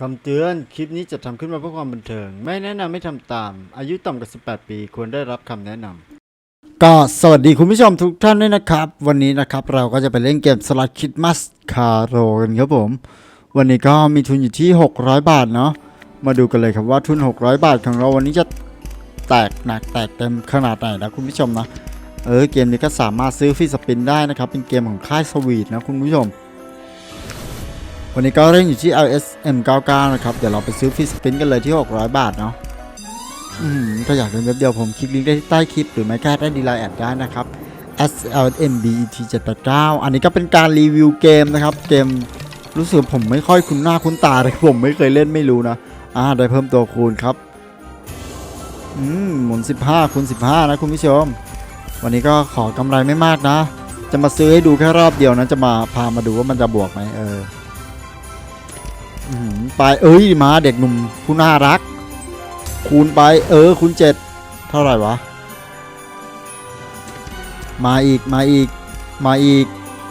คำเตือน คลิปนี้จะทำขึ้นมาเพื่อความบันเทิง ไม่แนะนำไม่ทำตาม อายุต่ำกว่า 18 ปี ควรได้รับคำแนะนำ ก็สวัสดีคุณผู้ชมทุกท่านด้วยนะครับ วันนี้นะครับเราก็จะไปเล่นเกมสลัดคิดมัสคาโรกันครับผม วันนี้ก็มีทุนอยู่ที่ 600 บาทเนาะ มาดูกันเลยครับว่าทุน 600 บาทของเราวันนี้จะแตกหนักแตกเต็มขนาดไหนนะคุณผู้ชมนะ เออเกมนี้ก็สามารถซื้อฟรีสปินได้นะครับ เป็นเกมของค่ายสวีทนะคุณผู้ชม วันนี้ก็เล่นอยู่ที่ LSM 99 นะครับ เดี๋ยวเราไปซื้อฟรีสปินกันเลยที่ 600 บาทเนาะอืมก็อยากเล่นเว็บเดียวผมคลิกลิงก์ได้ที่ใต้คลิป หรือไม่ก็ได้ดีไลน์แอดได้นะครับ SLMBET 789 อันนี้ก็เป็นการรีวิวเกมนะครับ เกมรู้สึกผมไม่ค่อยคุ้นหน้าคุ้นตาเลยผมไม่เคยเล่นไม่รู้นะ อ่า ได้เพิ่มตัวคูณครับ อืม หมุน 15คูณ15 นะคุณผู้ชม วันนี้ก็ขอกำไรไม่มากนะ จะมาซื้อให้ดูแค่รอบเดียวนะ จะมาพามาดูว่ามันจะบวกไหมเออ ไปเอ้ยมาเด็กหนุ่มผู้น่ารัก คูณไปเออคูณเจ็ดเท่าไหร่วะ มาอีกมาอีกมาอีก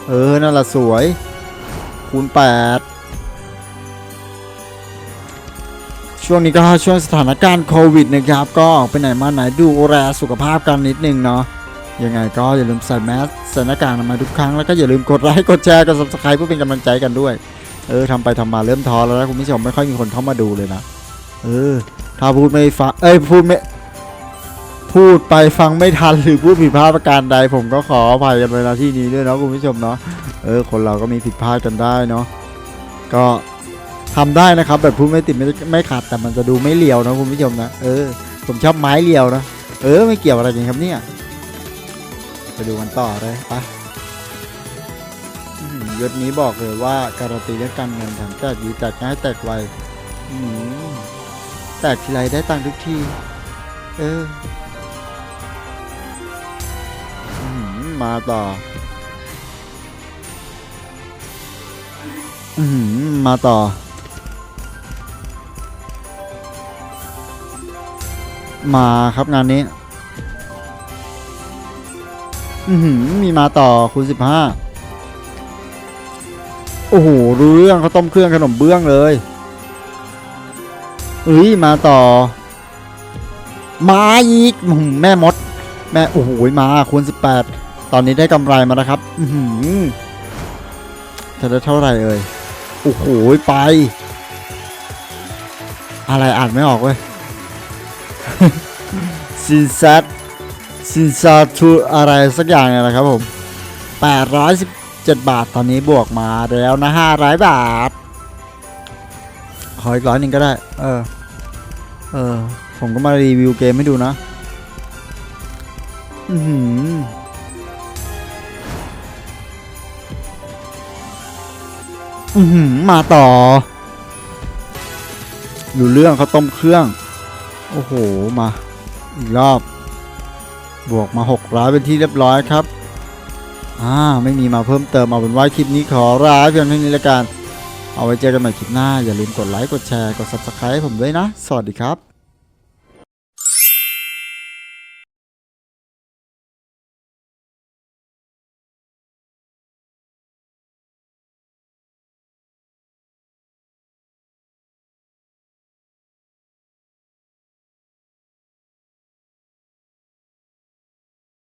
เออนั่นแหละสวย คูณแปดช่วงนี้ก็ช่วงสถานการณ์โควิดนะครับ ก็ออกไปไหนมาไหนดูแลสุขภาพกันนิดนึงเนาะยังไงก็อย่าลืมใส่แมสใส่หน้ากากอนามัยทุกครั้ง แล้วก็อย่าลืมกดไลค์กดแชร์กด subscribe เพื่อเป็นกำลังใจกันด้วย เออทำไปทำมาเริ่มท้อแล้วนะคุณผู้ชมไม่ค่อยมีคนเข้ามาดูเลยนะเออ ถ้าพูดไม่ฟังเอ้ยพูดไม่พูดไปฟังไม่ทันหรือพูดผิดพลาดประการใด ผมก็ขออภัยกันในนาที่นี้ด้วยเนาะคุณผู้ชมเนาะเออ คนเราก็มีผิดพลาดกันได้เนาะก็ทำได้นะครับ แบบพูดไม่ติดไม่ไม่ขาดแต่มันจะดูไม่เลียวนะคุณผู้ชมนะเออผมชอบไม้เลียวนะเออ ไม่เกี่ยวอะไรกันครับเนี่ยไปดูกันต่อเลยไป ยศนี้บอกเลยว่าการันตีเรื่องการเงินถังแตกดีแตกง่ายแตกไวแตกทีไรได้ตังค์ทุกที เออมาต่อมาต่อ มาครับงานนี้ มีมาต่อคูณสิบห้า โอ้โหรู้เรื่องเขาต้มเครื่องขนมเบื้องเลยเอ้ยมาต่อ มาอีกแม่มด แม่โอ้โหมาคูณ18 ตอนนี้ได้กำไรมาแล้วครับอือหือจะได้เท่าไหร่เอ่ยโอ้โหไป อะไรอ่านไม่ออกเว้ยซินซัตซินซาทูอะไรสักอย่างเนี่ยนะครับผม810 7 บาทตอนนี้บวกมาแล้วนะ500 บาท ขออีกร้อยหนึ่งก็ได้ เออ เออ ผมก็มารีวิวเกมให้ดูนะ อือหืออือหือมาต่ออยู่เรื่องเขาต้มเครื่อง โอ้โห มา อีกรอบ บวกมา 600 เป็นที่เรียบร้อยครับ อ่าไม่มีมาเพิ่มเติมเอาเป็นว่าคลิปนี้ขอลาเพียงเท่านี้ละกัน เอาไว้เจอกันใหม่คลิปหน้า อย่าลืมกดไลค์กดแชร์กด subscribe ผมด้วยนะ สวัสดีครับ